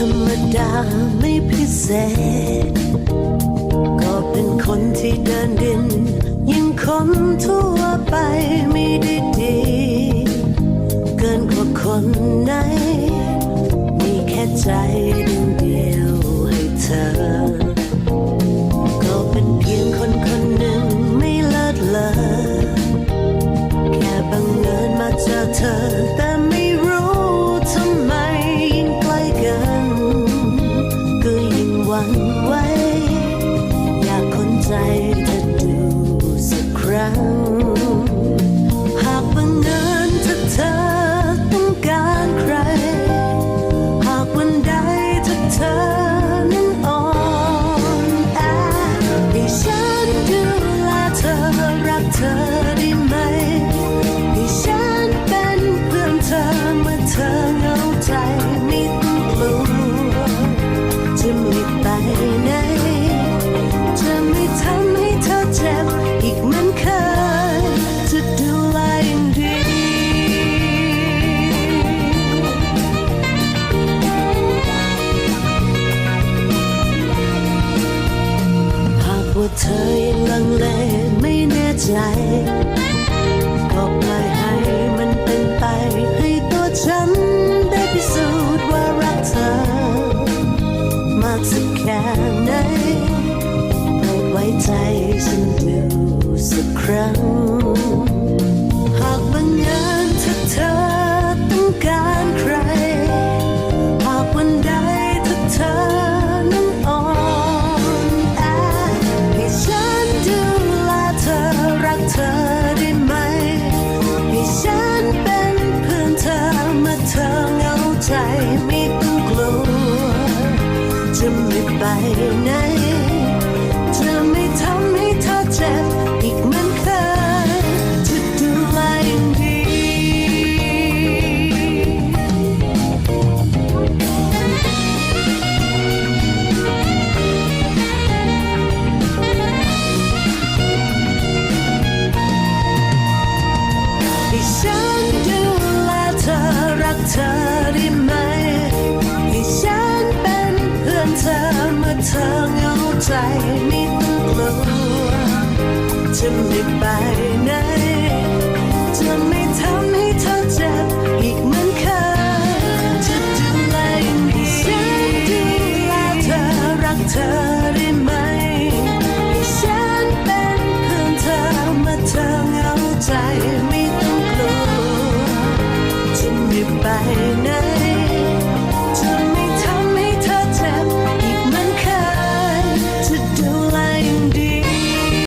รรมดาไม่พิเศษ ก็เป็นคนที่เดินดิน ยังคนทั่วไปไม่ได้ดี เกินกว่าคนไหน มีแค่ใจดว เธอรักเธอได้ไหมให้ฉันเป็นเพื่อนเธอเมื่อเธอเหงาใจไม่ต้องกลัวจะไม่ไปไหนจะไม่ทำให้เธอเจ็บอีกเหมือนเคยจะดูแลอย่างดี หากว่าเธอ ใจ ก็ปล่อยให้มันเป็นไป ให้ตัวฉันได้พิสูจน์ว่ารักเธอ มากสักแค่ไหนโปรดไว้ใจฉันดูสักครั้ง ใจไม่ต้องกลัว จะไม่ไปไหน จะไม่ทำให้เธอเจ็บอีกเหมือนเคยจะดูแลอย่างดี ให้ฉันดูแลเธอรักเธอ ใส่ไม่ต้องกลัวจะไม่ไปไหนจะไม่ทำให้เธอเจ็บอีกเหมือนเคยจะดูแลอย่างดีฉันดูแลเธอรักเธอได้ไหมให้ฉันเป็นเพื่อนเธอมาเธอเหงาใจไม่ต้องกลัวจะไม่ไปไหน